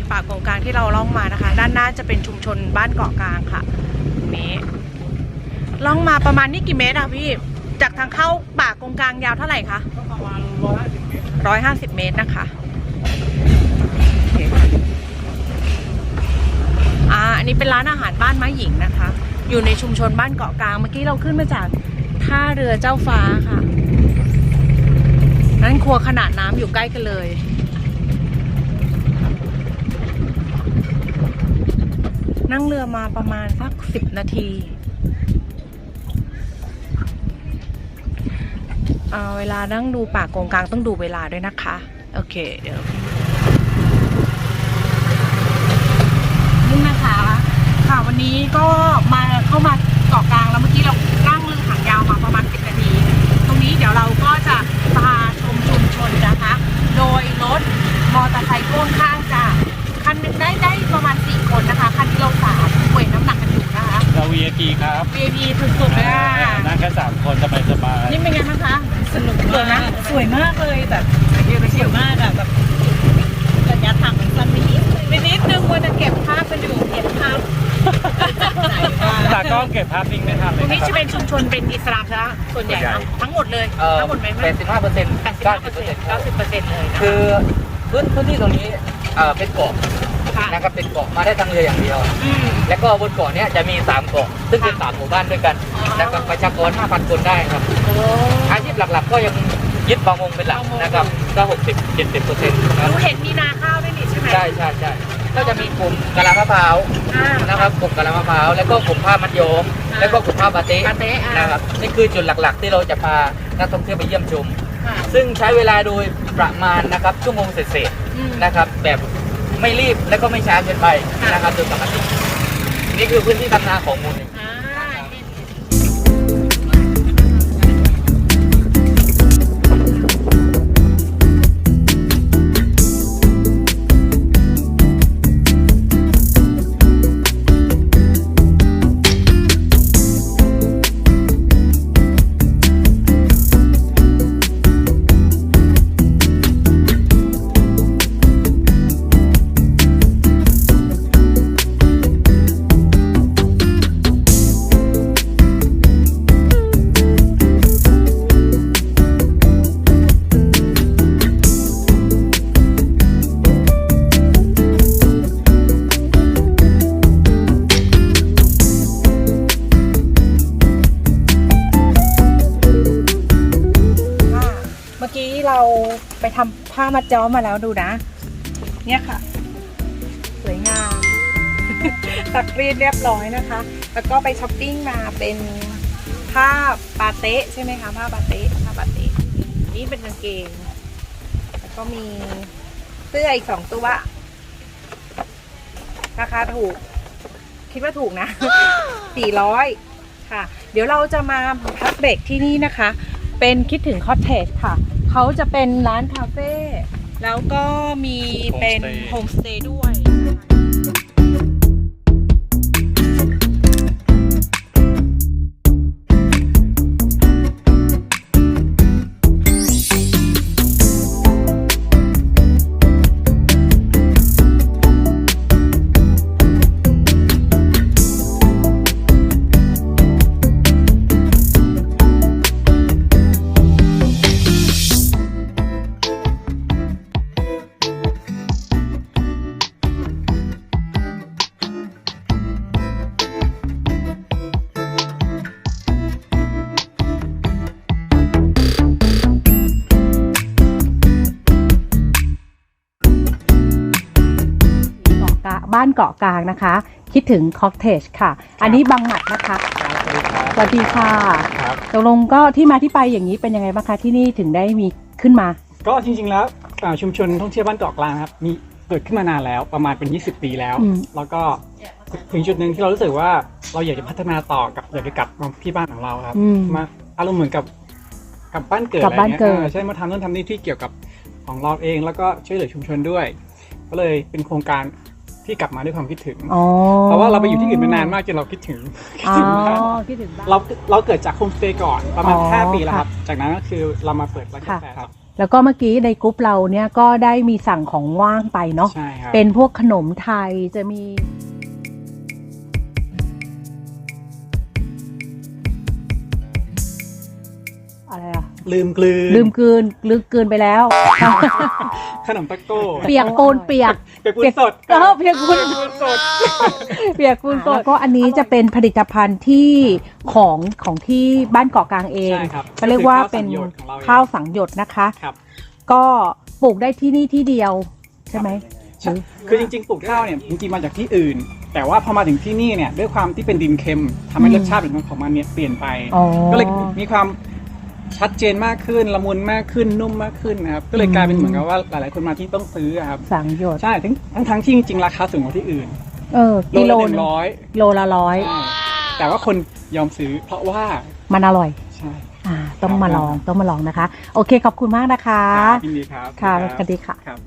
ณป่าโกงกลางที่เราล่องมานะคะ ด้านหน้าจะเป็นชุมชนบ้านเกาะกลางค่ะตรงนี้ล่องมาประมาณนี่กี่เมตรอะพี่ จากทางเข้าป่าโกงกลางยาวเท่าไหร่คะประมาณร้อยห้าสิบเมตรร้อยห้าสิบเมตรนะคะอ่าอันนี้เป็นร้านอาหารบ้านม้หญิงนะคะ อยู่ในชุมชนบ้านเกาะกลางเมื่อกี้เราขึ้นมาจากท่าเรือเจ้าฟ้าค่ะนั้นครัวขนาดน้ำอยู่ใกล้กันเลย นั่งเรือมาประมาณสักสิบนาทีเอ่อเวลานั่งดูป่ากงกลางต้องดูเวลาด้วยนะคะ โอเค เดี๋ยวนี่นะคะ ค่ะวันนี้ก็มาเข้ามาเกาะกลางแล้วเมื่อกี้เรานั่งเรือหางยาวมาประมาณ10นาที ตรงนี้เดี๋ยวเราก็จะพาชมชุมชนนะคะ โดยรถมอเตอร์ไซค์พ่วงข้างจะคันหนึงได้ได้ประมาณ 4 คนนะคะ คันที่เราสามเวทน้ำหนักกันอยู่นะคะ เรา VIP ครับ VIP สุดๆเลยอะ นั่งแค่สามคนสบายสบายนี่เป็นไงบ้างคะ สนุกสวยไหมสวยมากเลยแบบเดี๋ยวไปสเที่วยยวมากอะแบบระยะทางมันสั้นไม่นิดเลยไปนิดนึงควรจะเก็บภาพกันอยู่เห็นภาพตากล้องเก็บภาพนิ่งไม่ทันตเลรยงนี้นะคจะรับเป็นชุมชนเป็นอิสลามใช่ไหมส่วนใหญ่ส่วนใหญ่ทั้งหมดเลยเอ่อทั้งหมดไหมแปดสิบห้าเปอร์เซ็นต์แปดสิบเก้าห้าสิเปบอร์เปอร์เซ็เซ็นนต์ต์เก้าสิบเปอร์เซ็นต์เลยนะคือพื้นพื้นที่ตรงนี้เอ่อเป็นเกาะ ค่ะ นะครับเป็นเกาะมาได้ทางเรืออย่างเดียว อืม แล้วก็บนเกาะเนี้ยจะมีสามเกาะซึ่งเป็นสามหมู่บ้านด้วยกันอ๋อ นะครับประชากร5,000 คนได้ครับ โอ้อาชีพหลักๆ ก็ยังยึดประมงเป็นหลักนะครับก็60 70เปอร์เซ็นต์คหรับนูเห็นมีนาข้าวด้วยนี่ใช่ไหมใช่ใช่ใช่ก็จะมีกลุ่มกะลามะพร้าวอ่า นะครับกลุ่มกะลามะพร้าวแล้วก็กลุ่มผ้ามัดโยมอ่า แล้วก็กลุ่มผ้าบาเต้บาเต๊ะอ่านนะครับนี่คือจุดหลักๆ ที่เราจะพานักท่องเที่ยวไปเยี่ยมชม ค่ะซึ่งใช้เวลาโดยประมาณนะครับชั่วโมงเศษอืมๆนะครับแบบ ไม่รีบและก็ไม่ช้าเกินไปนะครับโดยปกตินี่คือพื้นที่ทำนาของมูลนิธิ เมื่เราไปทำผ้ามัดย้อมมาแล้วดูนะ เนี่ยค่ะ สวยงามตักรีดเรียบร้อยนะคะ แล้วก็ไปช้อปปิ้งมาเป็นผ้าปาเต๊ะใช่ไหมคะผ้าปาเต๊ะผ้าปาเต๊ะนี่เป็นกางเกง แล้วก็มีเสื้ออีกสองตัวราคาถูก คิดว่าถูกนะสี่ร้อยค่ะ เดี๋ยวเราจะมาพักเบรกที่นี่นะคะ เป็นคิดถึงคอ t เทจค่ะ เขาจะเป็นร้านคาเฟ่แล้วก็มีเป็นโฮมสเตย์ด้วย บ้านเกาะกลางนะคะ คิดถึงคอกเทจค่ะ อันนี้บางหมัดนะคะสวัสดีค่ะครับ ตกลงก็ที่มาที่ไปอย่างนี้เป็นยังไงบ้างคะที่นี่ถึงได้มีขึ้นมา ก็จริงๆแล้วอ่าชุมชนท่องเที่ยวบ้านเกาะกลางครับมีเกิดขึ้นมานานแล้วประมาณเป็น 20 ปีแล้ว อืม แล้วก็ถึงจุดหนึ่งที่เรารู้สึกว่าเราอยากจะพัฒนาต่อกับอยากจะกลับมาที่บ้านของเราครับ อืม มาอารมณ์เหมือนกับกลับบ้านเกิดกลับบ้านเกิด อะไรงี้ยออใช่มาทำนู่นทำนี่ที่เกี่ยวกับของเราเองแล้วก็ช่วยเหลือชุมชนด้วย ก็เลยเป็นโครงการ ที่กลับมาด้วยความคิดถึง อ๋อเพราะว่าเราไปอยู่ที่อื่นมานานมากจนเราคิดถึงคิดอ๋อถึงมากคิดถึงบ้าน เราเราเกิดจากโฮมสเตย์ก่อนประมาณอ๋อ ห้าปีแล้วคค่ะรับ จากนั้นก็คือเรามาเปิดร้านกาแฟค่ะครับแล้วก็เมื่อกี้ในกรุ๊ปเราเนี่ยก็ได้มีสั่งของว่างไปเนาะ ใช่ครับ เป็นพวกขนมไทยจะมี ลืมกลืนลืมกลืนลืมกลืนไปแล้ว ขนมตะโก้เปียกปูนเปียกเปียกปูนสดเออเปียกปูนปูนสดเปียกปูนสดแล้วก็อันนี้จะเป็นผลิตภัณฑ์ที่ของของที่บ้านเกาะกลางเองใช่ครับเขาเรียกว่าเป็นคือข้าข้าววสัสังงหหยยดดของเราเองนะคะครับก็ปลูกได้ที่นี่ที่เดียวใช่ไหมใช่คือจริงๆปลูกข้าวเนี่ยจริงๆมาจากที่อื่น แต่ว่าพอมาถึงที่นี่เนี่ยด้วยความที่เป็นดินเค็มทำให้อืมรสชาติของมันเนี่ยเปลี่ยนไปอ๋อก็เลยมีความ ชัดเจนมากขึ้นละมุนมากขึ้นนุ่มมากขึ้นนะครับก็เลยกลายเป็นเหมือนกับว่าหลายๆคนมาที่ต้องซื้ออะครับสังหยดใช่ทั้งทั้งทั้งที่จริงๆราคาสูงกว่าที่อื่นเออโลกิโลละหหนึ่นึ่งงร้อยโลละร้อยใช่แต่ว่าคนยอมซื้อเพราะว่ามันอร่อย ใช่อ่า ต้องมาลองครับต้องมาลองนะคะ โอเคขอบคุณมากนะคะยินดีครับค่ะสวัสดีค่ะ ครับ